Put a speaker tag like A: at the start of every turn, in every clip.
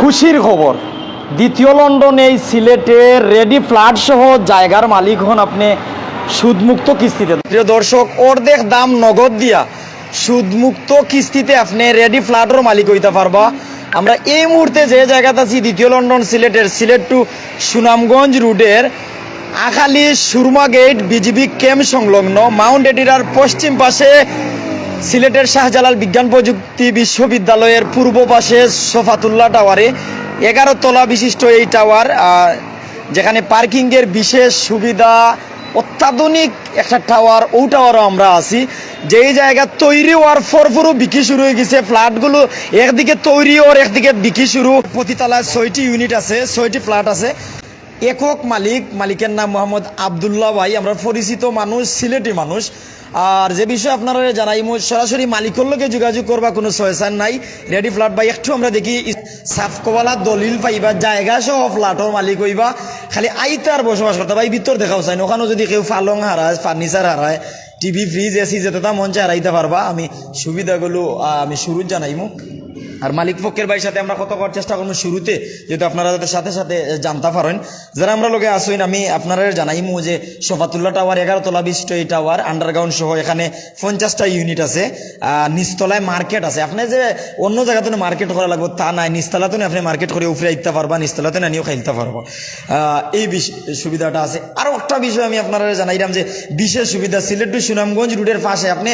A: খুশির খবর। দ্বিতীয় লন্ডনে এই সিলেটের রেডি ফ্ল্যাট সহ জায়গার মালিক হন আপনি সুদমুক্ত কিস্তিতে। প্রিয় দর্শক, অর্ধেক দাম নগদ দিয়া সুদমুক্ত কিস্তিতে আপনি রেডি ফ্ল্যাটের মালিক হইতে পারবা। আমরা এই মুহূর্তে যে জায়গাতে আছি, দ্বিতীয় লন্ডন সিলেটের সিলেট টু সুনামগঞ্জ রুটের Akhalia Surma gate BGB camp সংলগ্ন মাউন্ট এডিরার পশ্চিম পাশে সিলেটের শাহজালাল বিজ্ঞান প্রযুক্তি বিশ্ববিদ্যালয়ের পূর্ব পাশে সফাতুল্লাহ টাওয়ারে এগারো তলা বিশিষ্ট এই টাওয়ার যেখানে পার্কিংয়ের বিশেষ সুবিধা, অত্যাধুনিক একটা টাওয়ার, ও টাওয়ারও আমরা আছি। যেই জায়গা তৈরি হওয়ার ফরফরও বিক্রি শুরু হয়ে গেছে। ফ্ল্যাটগুলো একদিকে তৈরি ওর একদিকে বিক্রি শুরু। প্রতিতলায় ছয়টি ইউনিট আছে, ছয়টি ফ্ল্যাট আছে। একক মালিক, মালিকের নাম মোহাম্মদ আবদুল্লাহ ভাই। আমরা পরিচিত মানুষ, সিলেটি মানুষ। আর যে বিষয়ে আপনারা জানাই সরাসরি মালিকের লগে যোগাযোগ করবা কোনো সয়সান নাই। রেডি ফ্ল্যাট ভাই একটু আমরা দেখি, সাফকওয়ালা দলিল পাইবা, জায়গা সহ ফ্ল্যাটর মালিক হইবা। খালি আইতার বসবাস করতে, ভাই ভিতর দেখাও চাই ওখানেও যদি কেউ ফালং হারায় ফার্নিচার হারায় টিভি ফ্রিজ এসি যেটা মঞ্চে হারাইতে পারবা। আমি সুবিধাগুলো আমি শুরু জানাইমু। আর মালিক পক্ষের ভাইয়ের সাথে আমরা কত করার চেষ্টা করব শুরুতে, যেহেতু আপনারা তাদের সাথে সাথে জানতে পারেন। যারা আমরা লোকে আসইন আমি আপনারা জানাইমু যে সফাতুল্লাহ টাওয়ার এগারো তলা বিশিষ্ট এই টাওয়ার আন্ডারগ্রাউন্ড সহ এখানে পঞ্চাশটা ইউনিট আছে নিচতলায় মার্কেট আছে। আপনি যে অন্য জায়গাতে মার্কেট করা লাগবে, তা নাই। নিচতলাতে আপনি মার্কেট করে উপরে আইতে পারবা নিচতলাতে নানিও খাইতে পারবা। এই সুবিধাটা আছে। আরও একটা বিষয় আমি আপনারা জানাইলাম যে, বিশেষ সুবিধা, সিলেট টু সুনামগঞ্জ রুটের পাশে আপনি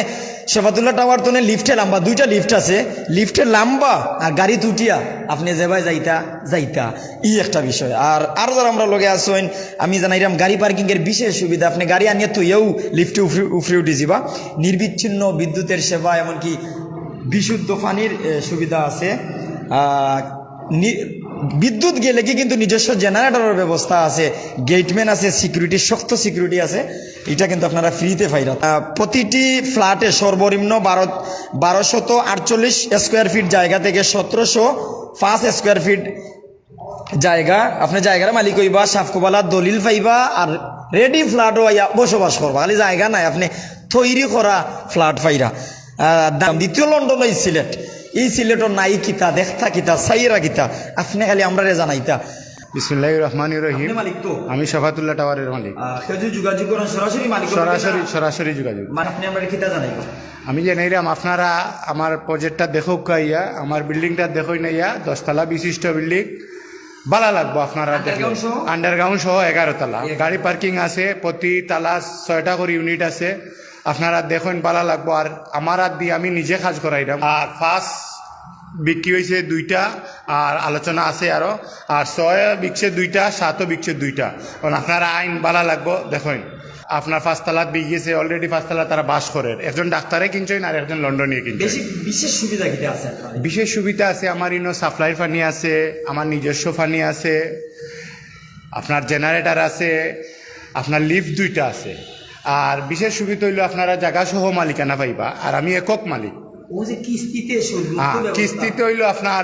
A: শেফাতুল্লাহ টাওয়ার তো লিফটে লাম্বা, দুইটা লিফট আছে। লিফটে লাম্বা আর গাড়ি তুটিয়া আপনি যেভাবে যাইতা যাইতা। ই একটা বিষয়। আর আর যারা আমরা লগে আসেন আমি জানাইলাম গাড়ি পার্কিংয়ের বিশেষ সুবিধা, আপনি গাড়ি আনিয়ে তুইয়েও লিফটে উফরে উফরে উঠে যাবা নির্বিচ্ছিন্ন বিদ্যুতের সেবা, এমনকি বিশুদ্ধ পানির সুবিধা আছে। বিদ্যুৎ গেলে কি কিন্তু নিজস্ব জেনারেটরের ব্যবস্থা আছে, গেটম্যান আছে সিকিউরিটি শক্ত সিকিউরিটি আছে, এটা কিন্তু আপনারা ফ্রিতে পাইরা প্রতিটি ফ্ল্যাটে সর্বনিম্ন বারো, বারোশত আটচল্লিশ স্কোয়ার ফিট জায়গা থেকে সতেরোশো পাঁচ স্কোয়ার ফিট জায়গা। আপনি জায়গার মালিক হইবা সাফকোবালা দলিল পাইবা, আর রেডি ফ্ল্যাটও বসবাস করবা। খালি জায়গা নাই, আপনি তৈরি করা ফ্ল্যাট পাইরা দ্বিতীয় লন্ডন সিলেট। এই সিলেটর নাই কিতা দেখতা কিতা সাইরা কিতা আপনি খালি আমরা জানাইতা।
B: বিসমুল্লাহ রহমান রহিম। আমি শফাতুল্লাহ টাওয়ারের মালিক।
A: যোগাযোগ সরাসরি
B: সরাসরি সরাসরি যোগাযোগ।
A: মানে
B: আমি জানাইলাম আপনারা আমার প্রজেক্টটা দেখো কাইয়া আমার বিল্ডিংটা দেখো নাইয়া দশতলা বিশিষ্ট বিল্ডিং ভালো লাগবো আপনারা? আন্ডারগ্রাউন্ড সহ? এগারো তলা। গাড়ি পার্কিং আছে প্রতি তালা ছয়টা করে ইউনিট আছে। আপনারা দেখুন ভালো লাগবো। আর আমার হাত দিয়ে আমি নিজে কাজ করাইলাম। আর ফার্স্ট বিক্রি হয়েছে দুইটা আর আলোচনা আছে আরও। আর ছয় বিকছে দুইটা সাতও বিকছে দুইটা। কারণ আপনারা আইন ভালো লাগবো দেখুন। আপনার পাঁচতলাত বিগিয়েছে অলরেডি পাঁচতলা তারা বাস করে। একজন ডাক্তারে কিনছেন আর একজন লন্ডনে কিনছেন
A: বেশি বিশেষ সুবিধা কিতা আছে?
B: বিশেষ সুবিধা আছে আমার ইনো সাপ্লাই ফানি আছে আমার নিজস্ব ফানি আছে আপনার জেনারেটর আছে আপনার লিফট দুইটা আছে। আর বিশেষ সুবিধা হইল আপনারা জায়গা সহ মালিকানা পাইবা আর আমি একক মালিক।
A: কিস্তিতে
B: হ্যাঁ। কিস্তিতে হইল আপনার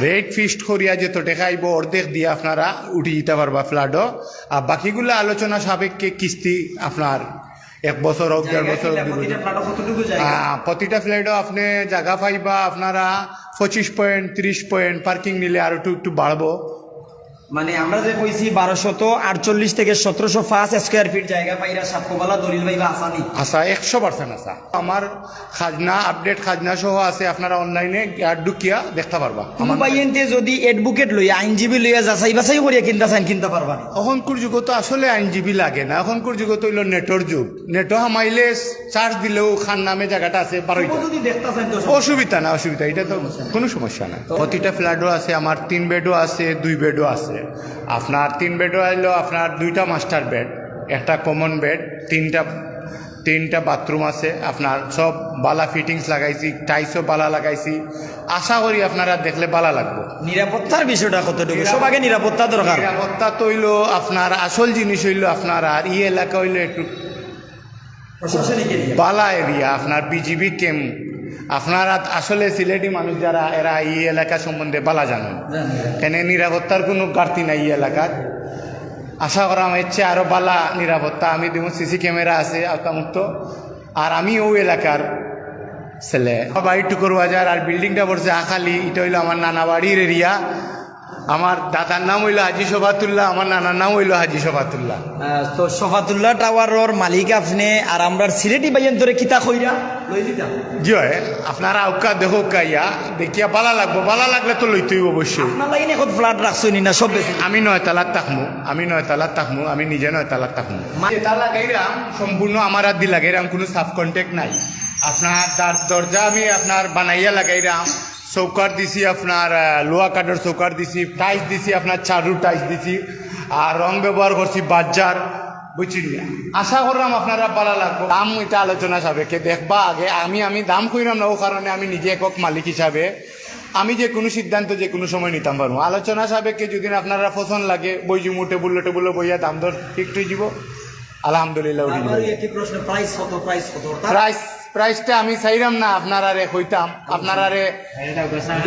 B: রেট ফিক্সড করিয়া যত টাকা আইব অর্ধেক দিয়ে আপনারা উঠি দিতে পারবা ফ্ল্যাটও আর বাকিগুলো আলোচনা সাপেক্ষে কিস্তি আপনার এক বছর হোক দেড় বছর
A: প্রতিটা ফ্ল্যাটও
B: আপনি জায়গা পাইবা আপনারা পঁচিশ পয়েন্ট ত্রিশ পয়েন্ট পার্কিং নিলে আরও একটু একটু বাড়বো।
A: মানে আমরা যে কইছি বারোশত আটচল্লিশ থেকে সতেরোশো পাঁচ স্কোয়ার ফিট জায়গা পাইরা সাক্ষ্যবালা দলিল পাইবা আসানি
B: আশা একশো পার্সেন্ট আশা আমার খাজনা আপডেট খাজনা সহ আছে আপনারা অনলাইনে ঢুকিয়া দেখতে পারবা। আমার
A: বাইনতে যদি এডভোকেট লইয়া আইনজীবী লইয়া যাচাই বাছাই করিয়া কিনতে চান কিনতে পারবা
B: অহংকুর যুগ তো আসলে আইনজীবী লাগে না। অহংকুর যুগ তো হইল নেটর যুগ। নেটো হামাইলে চার্জ দিলেও খান নামে জায়গাটা আছে বারোইটা।
A: যদি দেখতে চান তো
B: অসুবিধা না অসুবিধা। এটা তো কোনো সমস্যা না। প্রতিটা ফ্ল্যাটও আছে আমার তিন বেডও আছে দুই বেডও আছে। আপনার তিন বেডও আইলো আপনার দুইটা মাস্টার বেড একটা কমন বেড তিনটা তিনটা বাথরুম আছে। আপনার সব বালা ফিটিংস লাগাইছি টাইসও বালা লাগাইছি। আশা করি আপনারা দেখলে বালা লাগবে।
A: নিরাপত্তার বিষয়টা কতটুকু? সব আগে নিরাপত্তা দরকার।
B: নিরাপত্তা তো হইল আপনার আসল জিনিস হইল আপনার আর ই এলাকা হইল একটু বালা এরিয়া আপনার বিজিবি ক্যাম্প আপনারা আসলে সিলেটি মানুষ যারা, এরা এই এলাকা সম্বন্ধে বালা জানেন। কেন নিরাপত্তার কোনো ঘাটতি নাই এই এলাকার? আশা করা আমার ইচ্ছে আরও বালা নিরাপত্তা। আমি দেখুন সিসি ক্যামেরা আছে, আওতামুক্ত। আর আমি ওই এলাকার ছেলে। আমার বাড়ি টুকুর বাজার আর বিল্ডিংটা পড়ছে আখালি। এটা হইল আমার নানা বাড়ির এরিয়া আমার দাদার নাম হইল হাজি শোভাতুল্লাহ আমার নানার নাম হইল হাজি শোভাতুল্লাহ
A: তো সফাতুল্লাহ টাওয়ারের মালিক আপনি আর আমরা সিলেটি বাইয়ের ধরে কিতা কইরা? লই দিতাম
B: জি হয় আপনারা আউকা দেখো কাইয়া দেখিয়া বালা লাগবো বালা লাগলে তো লইতেই অবশ্যই।
A: আপনার লাইন এখন ফ্ল্যাট রাখছো নি না সব বেশি
B: আমি নয় তালাক থাকমু আমি নয় তালাক থাকমু আমি নিজে নয় তালাক থাকমু। যেটা লাগাইরাম সম্পূর্ণ আমার আর দি লাগাইরাম কোনো সাব কন্টেক্ট নাই। আপনার দরজা আমি আপনার বানাইয়া লাগাইরাম চৌকার দিছি আপনার লোহা কাঠের চৌকার দিছি টাইস দিছি আপনার চারু টাইস দিছি আর রং ব্যবহার করছি বাজার বুঝছি আশা করলাম আপনারা ভালো লাগবে। দাম এটা আলোচনা সাপেক্ষে দেখবা আগে আমি আমি দাম কইরাম না ও কারণে আমি নিজে একক মালিক হিসাবে আমি যে কোনো সিদ্ধান্ত যে কোনো সময় নিতাম পারব আলোচনা সাপেক্ষে যদি আপনারা পছন্দ লাগে বই জুমু টেবুল টেবুল বইয়া দাম দর ঠিক হয়ে যাব আলহামদুলিল্লাহ
A: প্রাইস
B: প্রাইসটা আমি চাইরাম না আপনারারে কইতাম। আপনারারে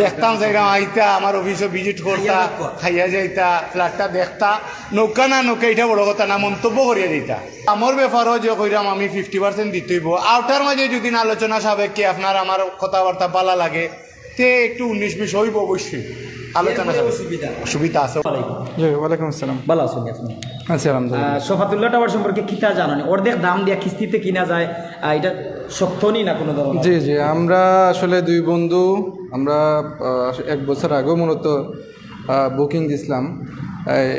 B: দেখতাম চাইরাম আইতা আমার অফিসে ভিজিট করতা খাইয়া যাইতা ফ্ল্যাটটা দেখতা। নৌকা না নৌকা এটা বড় কথা না মন্তব্য করিয়া দিতা। আমার ব্যাপারও যে কইরাম আমি ফিফটি পার্সেন্ট দিতেইব। আউটার মাঝে যদি না আলোচনা সাপেক্ষে আপনার আমার কথাবার্তা পালা লাগে তে একটু উনিশ বিশ হইব অবশ্যই। আলোচনা
A: সুবিধা
B: সুবিধা আছে।
C: জি ওয়ালাইকুম আসসালাম।
A: ভালো আছেন আপনি?
C: আচ্ছা আলহামদুলিল্লাহ।
A: সফাতুল্লাহ টাওয়ার সম্পর্কে কিতা জানেন? অর্ধেক দাম দিয়া কিস্তিতে কিনা যায়। এটা
C: জি জি, আমরা আসলে দুই বন্ধু, আমরা এক বছর আগেও মূলত বুকিং দিছিলাম।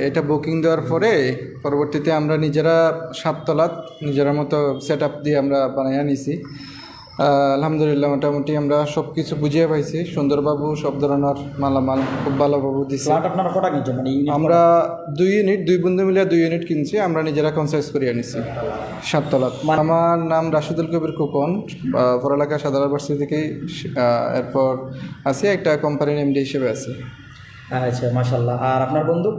C: এটা বুকিং দেওয়ার পরে পরবর্তীতে আমরা নিজেরা সাততলাত নিজেরা মতো সেট আপ দিয়ে আমরা বানাইয়া নিছি। আলহামদুলিল্লাহ মোটামুটি আমরা সব কিছু বুঝিয়ে পাইছি। সুন্দরবাবু সব ধরনের মালামাল খুব
A: ফ্ল্যাট আপনারা কটা কিনছেন? মানে
C: আমরা দুই ইউনিট দুই বন্ধু মিলে দুই ইউনিট কিনছি। আমরা নিজেরা কনসাইজ করিয়ে নিছি। সাততলা আমার নাম রাশিদুল কবির কুপন আহ, পড়ালেখা সাধারণ ইউনিভার্সিটি থেকেই এরপর আছি। একটা কোম্পানির এমডি হিসেবে আছি।
A: আচ্ছা মাশাল্লাহ আর আপনার বন্ধু?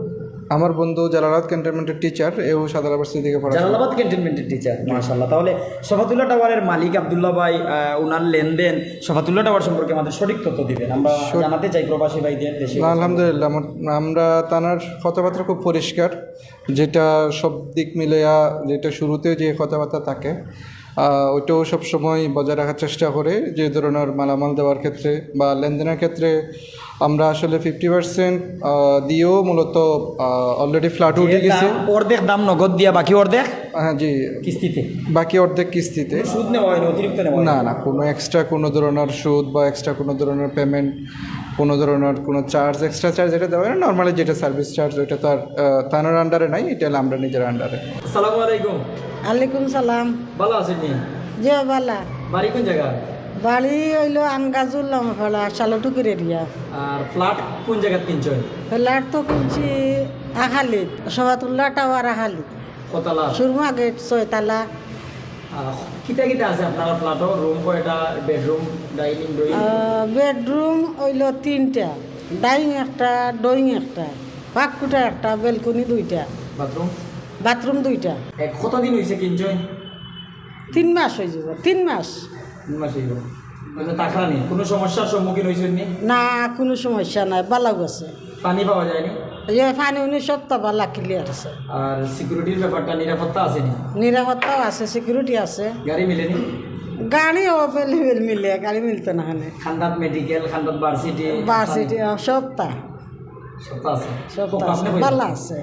C: আমার বন্ধু জালালাত ক্যান্টনমেন্টের টিচার এও সাধারণ ইউনিভার্সিটি থেকে পড়াশোনা
A: জালালাবাদ ক্যান্টনমেন্টের টিচার মাশাল্লাহ তাহলে সফাতুল্লাহ টাওয়ারের মালিক আব্দুল্লাহ ভাই ওনার লেনদেন সফাতুল্লাহ টাওয়ার সম্পর্কে আমাদের সঠিক তথ্য দিবেন। আমরা জানাতে চাই প্রবাসী ভাইদের দেশে।
C: আলহামদুলিল্লাহ আমরা তানার কথাবার্তা খুব পরিষ্কার যেটা সব দিক মিলেয়া যেটা শুরুতে যে কথাবার্তা থাকে ওইটাও সবসময় বজায় রাখার চেষ্টা করে যে ধরনের মালামাল দেওয়ার ক্ষেত্রে বা লেনদেনের ক্ষেত্রে আমরা আসলে ফিফটি পার্সেন্ট দিয়েও মূলত অলরেডি ফ্ল্যাট উঠে গেছে।
A: অর্ধেক দাম নগদ দিয়া বাকি অর্ধেক
C: হ্যাঁ জি।
A: কিস্তিতে?
C: বাকি অর্ধেক কিস্তিতে।
A: সুদ নেওয়া হয়নি অতিরিক্ত
C: না না কোনো এক্সট্রা কোনো ধরনের সুদ বা এক্সট্রা কোনো ধরনের পেমেন্ট কোনো ধরনের কোনো চার্জ এক্সট্রা চার্জ এটা দেওয়া হয় না। নর্মালি যেটা সার্ভিস চার্জ ওইটা তো আর থানার আন্ডারে নাই এটা আমরা নিজের আন্ডারে
A: আসসালামু আলাইকুম।
D: আলাইকুম সালাম।
A: ভালো আছেন নি?
D: যে
A: বাড়ি কোন জায়গা?
D: বাড়ি হইল আমগাজুল্লাম ফেলা শালটুকির এরিয়া
A: আর ফ্ল্যাট কোন জায়গা কিনছেন?
D: ফেলার তো কিনছি আহালি সবাতুল্লাহ টাওয়ার আহালি।
A: কতলা?
D: সুরমা গেট ছয়তালা।
A: কিতা কিতা আছে আপনার ফ্ল্যাটও রুম কয়টা বেডরুম ডাইনিং ড্রয়িং
D: বেডরুম হইল তিনটা ডাইং একটা ড্রয়িং একটা পাককুটা একটা বেলকনি দুইটা।
A: বাথরুম
D: বাথরুম দুইটা।
A: কতদিন হয়েছে কিনছেন
D: তিন মাস হয়ে যাব তিন মাস।
A: তিন মাস হইব মানে টাকা কোনো সমস্যার সম্মুখীন হয়েছেন নি?
D: না কোনো সমস্যা নাই বালা গেছে
A: পানি পাওয়া যায়নি
D: যে পানি উনি সপ্তাহ বালা ক্লিয়ার আছে।
A: আর সিকিউরিটির ব্যাপারটা নিরাপত্তা আছে নি?
D: নিরাপত্তাও আছে সিকিউরিটি আছে।
A: গাড়ি মিলেনি
D: গাড়ি অ্যাভেলেবেল মিলে গাড়ি মিলতো না এখানে।
A: খান্দাত মেডিকেল খান্দাত ভার্সিটি
D: বার্সিটি সপ্তাহ
A: সপ্তাহ আছে। আপনি
D: আছে ভালো আছে।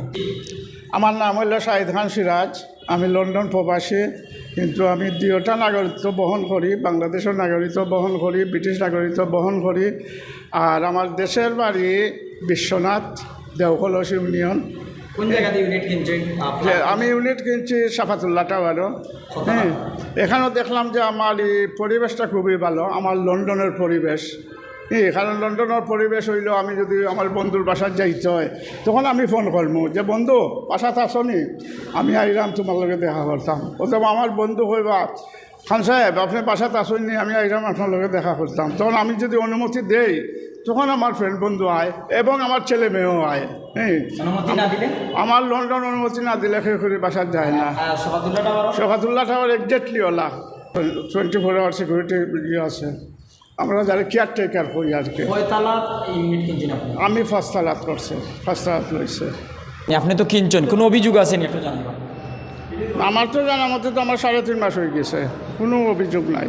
E: আমার নাম হইল শাহিদ খান সিরাজ। আমি লন্ডন প্রবাসী কিন্তু আমি দুয়োটা নাগরিকত্ব বহন করি বাংলাদেশের নাগরিকত্ব বহন করি ব্রিটিশ নাগরিকত্ব বহন করি। আর আমার দেশের বাড়ি বিশ্বনাথ। দেওকলস ইউনিয়ন
A: কোন জায়গাতে ইউনিট কিনছেন
E: আমি ইউনিট কিনছি সাফাতুল্লাহ টাওয়ারও হ্যাঁ এখানেও দেখলাম যে আমার এই পরিবেশটা খুবই ভালো আমার লন্ডনের পরিবেশ। হ্যাঁ কারণ লন্ডনের পরিবেশ হইলেও আমি যদি আমার বন্ধুর বাসার যাইতে হয় তখন আমি ফোন করব যে বন্ধু বাসাতে আসনি? আমি আইরাম তোমার লগে দেখা করতাম। অথবা আমার বন্ধু হইবা খান সাহেব আপনি বাসাতে আসেননি আমি আইরাম আপনার লগে দেখা করতাম। তখন আমি যদি অনুমতি দেই তখন আমার ফ্রেন্ড বন্ধু আয় এবং আমার ছেলে মেয়েও আয়। হ্যাঁ।
A: অনুমতি না দিলে?
E: আমার লন্ডন অনুমতি না দিলে সেই করে বাসার যায় না।
A: সফাতুল্লাহ
E: টাওয়ার এক্স্যাক্টলি ওলা। টোয়েন্টি ফোর আওয়ার সিকিউরিটি ইয়ে আছে। আমরা যারা কেয়ারটেকার করি আর কি। আমি ফার্স্ট তালাত করছে ফার্স্ট তালাত লইছে
A: আপনি তো কিনছেন কোনো অভিযোগ আছে নি? একটু জানাবেন
E: আমার তো জানা মতে তো আমার সাড়ে তিন মাস হয়ে গেছে। কোনো অভিযোগ নাই।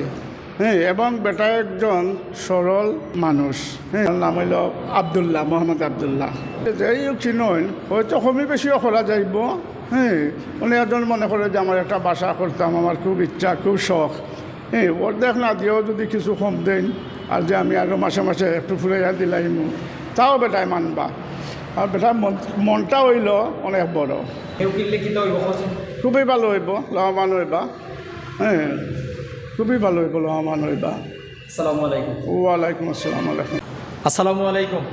E: হ্যাঁ এবং বেটা একজন সরল মানুষ। হ্যাঁ নাম হইল আবদুল্লাহ, মোহাম্মদ আবদুল্লাহ। যাই হোক চিনইন হয়তো কমই বেশিও করা যাইব। হ্যাঁ উনি একজন মনে করে যে আমার একটা বাসা করতাম, আমার খুব ইচ্ছা, খুব শখ। হ্যাঁ ওর দেখ না দিয়েও যদি কিছু কম দেন, আর যে আমি আরও মাসে মাসে একটু ফুরাইয়া দিলাইম, তাও বেটায় মানবা। আর বেটার মন মনটা হইল অনেক বড়।
A: কেউ
E: খুবই ভালো হইব লাভবান হইবা। হ্যাঁ খুবই ভালো হইব লাভবান হইবা।
A: আসসালামু আলাইকুম।
E: ওয়ালাইকুম আসসালাম আলাইকুম।
A: আসসালামু আলাইকুম।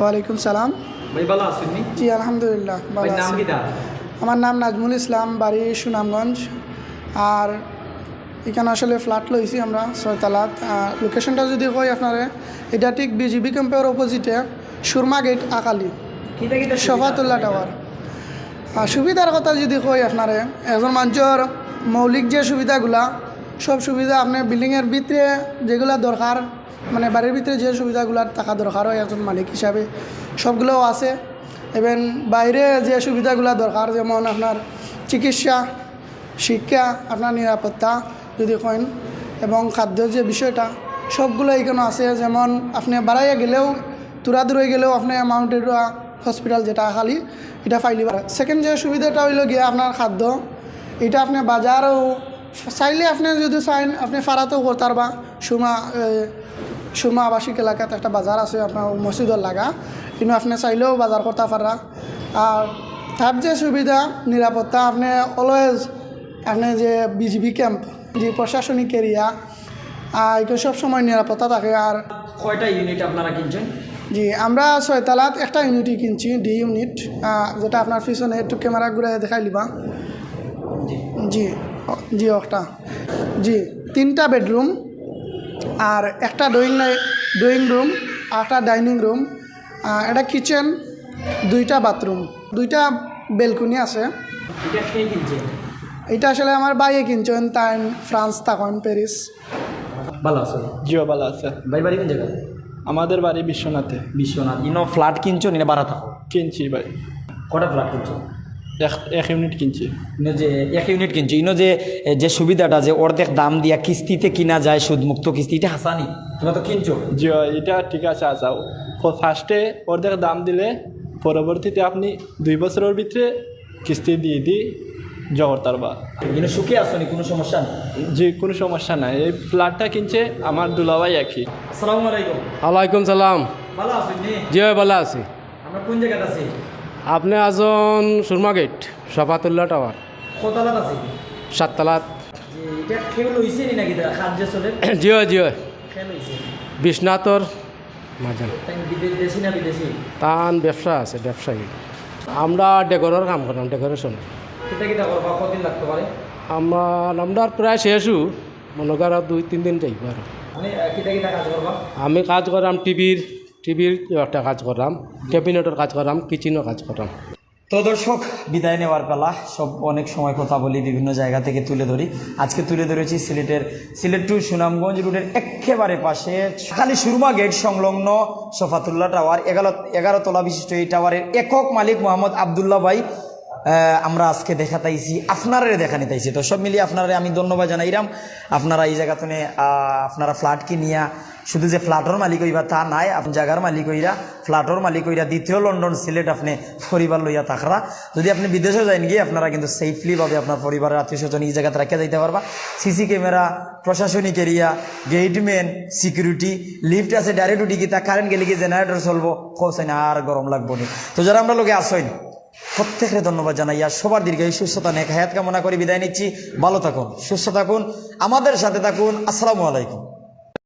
F: ওয়ালাইকুম সালাম।
A: ভাই ভালো আছেন
F: জি আলহামদুলিল্লাহ
A: ভাই
F: ভালো
A: নাম কি দা
F: আমার নাম নাজমুল ইসলাম বাড়ি সুনামগঞ্জ। আর এখানে আসলে ফ্ল্যাট লইছি আমরা ছয়তলাত। আর লোকেশনটা যদি কই আপনারে এটা ঠিক বিজিবি ক্যাম্পের অপোজিটে সুরমা গেট আকালি।
A: কিটা কিটা
F: শফাতুল্লাহ টাওয়ার সুবিধার কথা যদি কই আপনারে, একজন মানুষের মৌলিক যে সুবিধাগুলা, সব সুবিধা আপনি বিল্ডিংয়ের ভিতরে যেগুলা দরকার মানে বাড়ির ভিতরে যে সুবিধাগুলো থাকা দরকার হয়, একজন মালিক হিসাবে সবগুলোও আছে। এবং বাইরে যে সুবিধাগুলো দরকার, যেমন আপনার চিকিৎসা, শিক্ষা, আপনার নিরাপত্তা যদি কইন, এবং খাদ্য যে বিষয়টা, সবগুলো এখানে আছে। যেমন আপনি বাড়াইয়া গেলেও তুরা দূরে গেলেও আপনি মাউন্টেড হসপিটাল যেটা খালি, এটা ফাইলি পারে সেকেন্ড যে সুবিধাটা হইল গিয়ে আপনার খাদ্য, এটা আপনি বাজারও চাইলে আপনি যদি চাইন, আপনি ফারাতেও করতে পারবা সুমা সুমা আবাসিক এলাকাতে একটা বাজার আছে, আপনার মসজিদর লাগা, কিন্তু আপনি চাইলেও বাজার করতে পারা আর তার যে সুবিধা, নিরাপত্তা, আপনি অলওয়েজ আপনি যে বিজিবি ক্যাম্প যে প্রশাসনিক এরিয়া এগুলো সব সময় নিরাপত্তা থাকে। আর
A: কয়টা ইউনিট আপনারা কিনছেন?
F: জি আমরা ছয়তলাত একটা ইউনিটই কিনছি ডি ইউনিট যেটা আপনার পিছনে একটু ক্যামেরা ঘুরে দেখাই লিবা। জি জি একটা জি তিনটা বেডরুম আর একটা ড্রয়িং ড্রয়িং রুম আর একটা ডাইনিং রুম একটা কিচেন দুইটা বাথরুম দুইটা বেলকুনি আছে।
A: এটা কে
F: এটা আসলে আমার বাইয়ে কিনছেন তাই ফ্রান্স তখন প্যারিস।
A: ভালো আছে।
C: জিও ভালো আছে।
A: ভাই বাড়ি কোন জায়গা
C: আমাদের বাড়ি বিশ্বনাথে।
A: বিশ্বনাথ। ইনো ফ্ল্যাট কিনছো নিনে বাড়া থাকো
C: কিনছি ভাই।
A: কটা ফ্ল্যাট কিনছো?
C: এক এক ইউনিট কিনছি।
A: ইনো যে এক ইউনিট কিনছি? ইনো যে যে সুবিধাটা যে অর্ধেক দাম দিয়া কিস্তিতে কিনা যায় সুদমুক্ত কিস্তি এটা হাসানি? তোমরা তো কিনছো?
C: জিও এটা ঠিক আছে আসাও ফার্স্টে অর্ধেক দাম দিলে পরবর্তীতে আপনি দুই বছরের ভিতরে কিস্তি দিয়ে দিই। জগর তারবা
A: ইনো সুখে আসনি কোনো সমস্যা নেই?
C: যে কোনো সমস্যা নাই। এই ফ্ল্যাটটা কিনছে আমার দুলাভাই একই।
A: আসসালামু আলাইকুম।
G: ওয়ালাইকুম সালাম।
A: ভালো আছেন
G: জি ভাই ভালো আছি।
A: আমরা কোন জায়গাতে আছি?
G: আপনি আজন সুরমা গেট সফাতুল্লাহ টাওয়ার।
A: কতালাত আছি
G: সাততলাত।
A: যে এটা খেয়ে লইছে নি নাকি? খাদ যে চলে
G: জিও জিও
A: খেয়ে লইছে
G: বিশ্বনাথর মাঝান
A: তাই না বিদেশি?
G: তান ব্যবসা আছে ব্যবসায়ী। আমরা ডেকোরের কাম করলাম ডেকোরেশন। আমার আমরা প্রায় শেষও মনে দুই, তিন দিন যাইব আর। আমি কাজ করলাম টিভির টিভির একটা কাজ করলাম ক্যাবিনেটের কাজ করলাম কিচেনের কাজ করলাম
A: তো দর্শক, বিদায় নেওয়ার পালা। সব অনেক সময় কথা বলি, বিভিন্ন জায়গা থেকে তুলে ধরি। আজকে তুলে ধরেছি সিলেটের, সিলেট টু সুনামগঞ্জ রুটের একেবারে পাশে খালি সুরমা গেট সংলগ্ন সফাতুল্লাহ টাওয়ার এগারো এগারো তলা বিশিষ্ট এই টাওয়ারের একক মালিক মোহাম্মদ আবদুল্লাহ ভাই। আমরা আজকে দেখা তাইছি আপনারা দেখা নিতাইছি তো সব মিলিয়ে আপনারা আমি ধন্যবাদ জানাইরাম আপনারা এই জায়গাতে আপনারা ফ্ল্যাট কিনিয়া শুধু যে ফ্ল্যাটর মালিক হইবা তা নাই, আপনি জায়গার মালিক হইরা, ফ্ল্যাটর মালিক হইরা দ্বিতীয় লন্ডন সিলেট আপনি পরিবার লইয়া থাকরা। যদি আপনি বিদেশে যাইন গিয়ে, আপনারা কিন্তু সেফলি ভাবে আপনার পরিবারের আত্মীয় স্বজন এই জায়গাতে রাখিয়া যাইতে পারবা। সিসি ক্যামেরা, প্রশাসনিক এরিয়া গেটম্যান সিকিউরিটি লিফট আছে ডাইরেক্ট উঠি গিয়ে তা কারেন্ট গেলে গিয়ে জেনারেটর চলবো? খোসাইন আর গরম লাগবো নি। তো যারা আমরা লোকে আসইন প্রত্যেকের ধন্যবাদ জানাইয়া সবার দীর্ঘ এই সুস্থতা নেক হায়াত কামনা করে, বিদায় নিচ্ছি। ভালো থাকুন, সুস্থ থাকুন, আমাদের সাথে থাকুন। আসসালামু আলাইকুম।